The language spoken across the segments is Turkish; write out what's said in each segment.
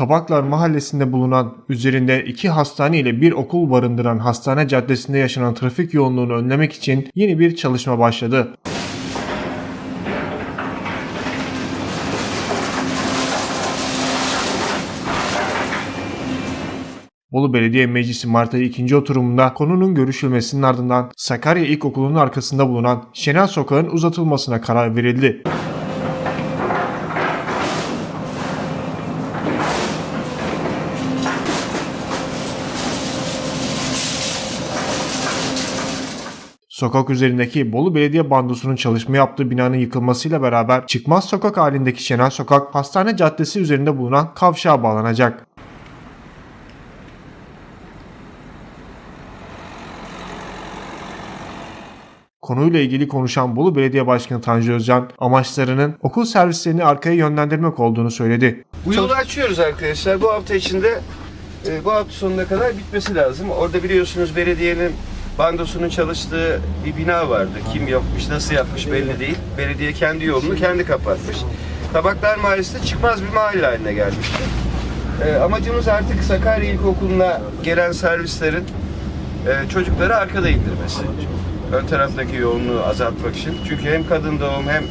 Tabaklar mahallesinde bulunan üzerinde iki hastane ile bir okul barındıran hastane caddesinde yaşanan trafik yoğunluğunu önlemek için yeni bir çalışma başladı. Bolu Belediye Meclisi Mart ayı ikinci oturumunda konunun görüşülmesinin ardından Sakarya İlkokulu'nun arkasında bulunan Şenel Sokağı'nın uzatılmasına karar verildi. Sokak üzerindeki Bolu Belediye Bandosu'nun çalışma yaptığı binanın yıkılmasıyla beraber çıkmaz sokak halindeki Şenel Sokak, Hastane Caddesi üzerinde bulunan kavşağa bağlanacak. Konuyla ilgili konuşan Bolu Belediye Başkanı Tanju Özcan, amaçlarının okul servislerini arkaya yönlendirmek olduğunu söyledi. Bu yolu açıyoruz arkadaşlar. Bu hafta içinde e, bu hafta sonuna kadar bitmesi lazım. Orada biliyorsunuz belediyenin bandosunun çalıştığı bir bina vardı. Kim yapmış, nasıl yapmış belli değil. Belediye kendi yolunu kendi kapatmış. Tabaklar Mahallesi çıkmaz bir mahalle haline gelmişti. E, amacımız artık Sakarya İlkokulu'na gelen servislerin e, çocukları arkada indirmesi. Ön taraftaki yoğunluğu azaltmak için. Çünkü hem kadın doğum hem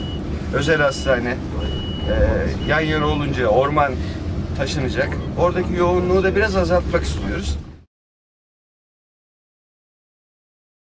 özel hastane e, yan yana olunca orman taşınacak. Oradaki yoğunluğu da biraz azaltmak istiyoruz.